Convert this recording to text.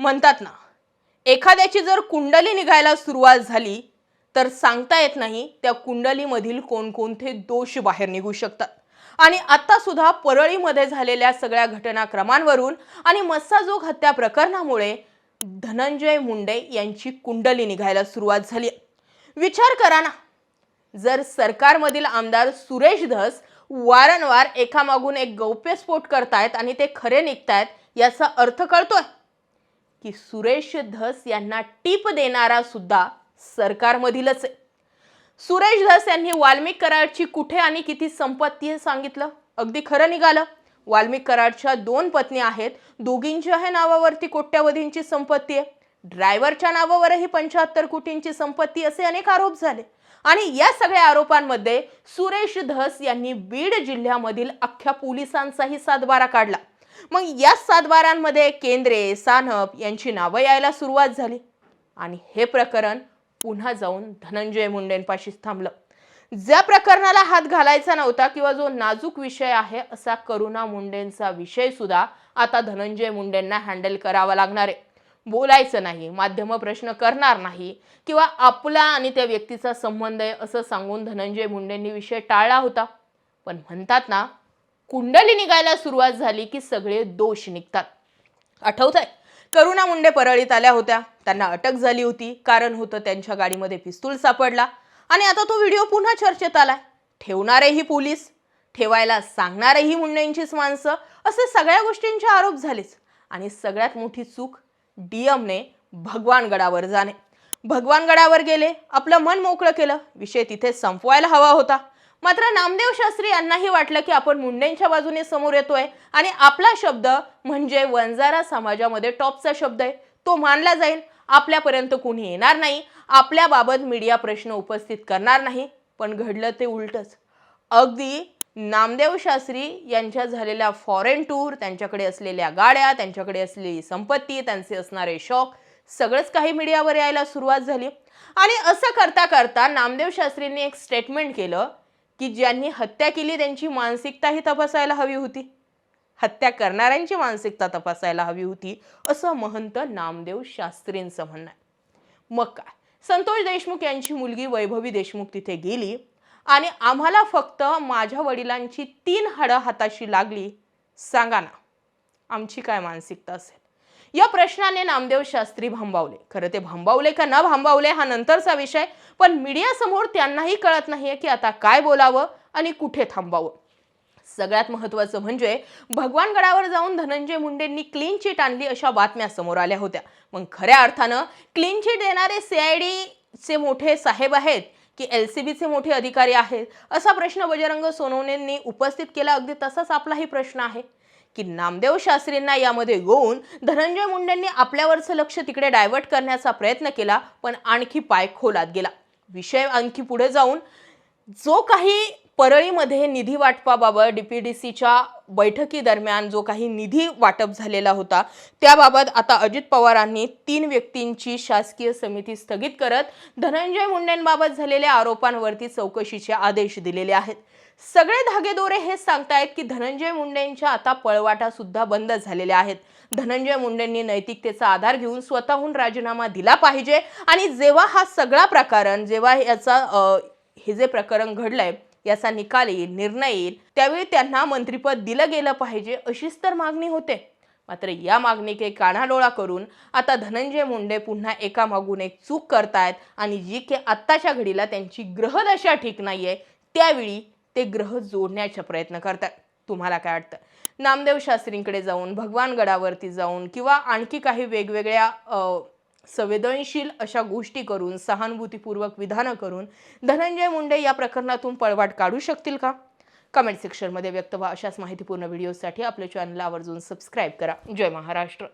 म्हणतात ना एखाद्याची जर कुंडली निघायला सुरुवात झाली तर सांगता येत नाही त्या कुंडलीमधील कोणकोणते दोष बाहेर निघू शकतात. आणि आता सुद्धा परळीमध्ये झालेल्या सगळ्या घटनाक्रमांवरून आणि मस्साजोग हत्या प्रकरणामुळे धनंजय मुंडे यांची कुंडली निघायला सुरुवात झाली. विचार करा ना जर सरकारमधील आमदार सुरेश धस वारंवार एकामागून एक गौप्यस्फोट करतायत आणि ते खरे निघतायत याचा अर्थ कळतोय. की सुरेश धस यांना टीप देणारा सुद्धा सरकारमधीलच आहे. सुरेश धस यांनी वाल्मिक कराडची कुठे आणि किती संपत्ती हे सांगितलं? अगदी खरं निघालं. वाल्मिक कराडच्या दोन पत्नी आहेत. दोघींच्या ह्या नावावरती कोट्यावधींची संपत्ती आहे. ड्रायव्हरच्या नावावरही पंच्याहत्तर कोटींची संपत्ती असे अनेक आरोप झाले. आणि या सगळ्या आरोपांमध्ये सुरेश धस यांनी बीड जिल्ह्यामधील अख्ख्या पोलिसांचाही सातबारा काढला. मग या सातबारांमध्ये केंद्रे सानप यांची नावं यायला सुरुवात झाली. आणि हे प्रकरण पुन्हा जाऊन धनंजय मुंडेंपाशीच थांबलं. ज्या प्रकरणाला हात घालायचा नव्हता किंवा जो नाजूक विषय आहे असा करुणा मुंडेंचा विषय सुद्धा आता धनंजय मुंडेंना हँडल करावा लागणार आहे. बोलायचं नाही माध्यम प्रश्न करणार नाही किंवा आपला आणि त्या व्यक्तीचा संबंध आहे असं सांगून धनंजय मुंडेंनी विषय टाळला होता. पण म्हणतात ना कुंडली निघायला सुरुवात झाली की सगळे दोष निघतात. आठवत आहे करुणा मुंडे परळीत आल्या होत्या. त्यांना अटक झाली होती. कारण होतं त्यांच्या गाडीमध्ये पिस्तूल सापडला. आणि आता तो व्हिडिओ पुन्हा चर्चेत आलाय. ठेवणारेही पोलीस ठेवायला सांगणारेही मुंडेंचीच माणसं असे सगळ्या गोष्टींचे आरोप झालेच. आणि सगळ्यात मोठी चूक डीएमने भगवानगडावर जाणे. भगवानगडावर गेले आपलं मन मोकळं केलं. विषय तिथे संपवायला हवा होता. मात्र नामदेव शास्त्री यांनाही वाटलं की आपण मुंडेंच्या बाजूने समोर येतोय. आणि आपला शब्द म्हणजे वंजारा समाजामध्ये टॉपचा शब्द आहे. तो मानला जाईल. आपल्यापर्यंत कोणी येणार नाही. आपल्याबाबत मीडिया प्रश्न उपस्थित करणार नाही. पण घडलं ते उलटच. अगदी नामदेव शास्त्री यांच्या झालेल्या फॉरेन टूर त्यांच्याकडे असलेल्या गाड्या त्यांच्याकडे असलेली संपत्ती त्यांचे असणारे शौक सगळंच काही मीडियावर यायला सुरुवात झाली. आणि असं करता करता नामदेव शास्त्रींनी एक स्टेटमेंट केलं. की ज्यांनी हत्या केली त्यांची मानसिकताही तपासायला हवी होती. हत्या करणाऱ्यांची मानसिकता तपासायला हवी होती असं महंत नामदेव शास्त्रींचं म्हणणं आहे. मग काय? संतोष देशमुख यांची मुलगी वैभवी देशमुख तिथे गेली आणि आम्हाला फक्त माझ्या वडिलांची तीन हाडं हाताशी लागली. सांगा ना आमची काय मानसिकता असेल? या प्रश्नाने नामदेव शास्त्री भांबावले. खरं ते भांबावले का न भांबावले हा नंतरचा विषय पण मीडियासमोर त्यांनाही कळत नाहीये की आता काय बोलावं आणि कुठे थांबावं. सगळ्यात महत्त्वाचं म्हणजे भगवानगडावर जाऊन धनंजय मुंडेंनी क्लीन चिट आणली अशा बातम्या समोर आल्या होत्या. मग खऱ्या अर्थानं क्लीन चिट देणारे सीआयडीचे मोठे साहेब आहेत की एल सी बीचे मोठे अधिकारी आहेत? असा प्रश्न बजरंग सोनवणेंनी उपस्थित केला. अगदी तसाच आपलाही प्रश्न आहे. की नामदेव शास्त्रींना यामध्ये गोवून धनंजय मुंडेंनी आपल्यावरचं लक्ष तिकडे डायव्हर्ट करण्याचा प्रयत्न केला पण आणखी पाय खोलात गेला. विषय आणखी पुढे जाऊन जो काही परळीमध्ये निधी वाटपाबाबत डी पी डी सीच्या बैठकीदरम्यान जो काही निधी वाटप झालेला होता त्याबाबत आता अजित पवारांनी तीन व्यक्तींची शासकीय समिती स्थगित करत धनंजय मुंडेंबाबत झालेल्या आरोपांवरती चौकशीचे आदेश दिलेले आहेत. सगळे धागेदोरे हे सांगतायत की धनंजय मुंडेंच्या आता पळवाटा सुद्धा बंद झालेल्या आहेत. धनंजय मुंडेंनी नैतिकतेचा आधार घेऊन स्वतःहून राजीनामा दिला पाहिजे आणि जेव्हा हा सगळा प्रकरण जेव्हा याचा हे जे प्रकरण घडलंय याचा निकाल येईल निर्णय येईल त्यावेळी त्यांना मंत्रिपद दिलं गेलं पाहिजे अशीच तर मागणी होते. मात्र या मागणीके कानाडोळा करून आता धनंजय मुंडे पुन्हा एकामागून एक चूक करतायत आणि जी की आत्ताच्या घडीला त्यांची ग्रहदशा ठीक नाहीये त्यावेळी ते ग्रह जोडण्याचा प्रयत्न करतात. तुम्हाला काय वाटतं? नामदेव शास्त्रींकडे जाऊन भगवान गडावरती जाऊन किंवा आणखी काही वेगवेगळ्या संवेदनशील अशा गोष्टी करून सहानुभूतीपूर्वक विधानं करून धनंजय मुंडे या प्रकरणातून पळवाट काढू शकतील का? कमेंट सेक्शनमध्ये व्यक्त व्हा. अशाच माहितीपूर्ण व्हिडिओसाठी आपल्या चॅनलला आवर्जून सबस्क्राईब करा. जय महाराष्ट्र.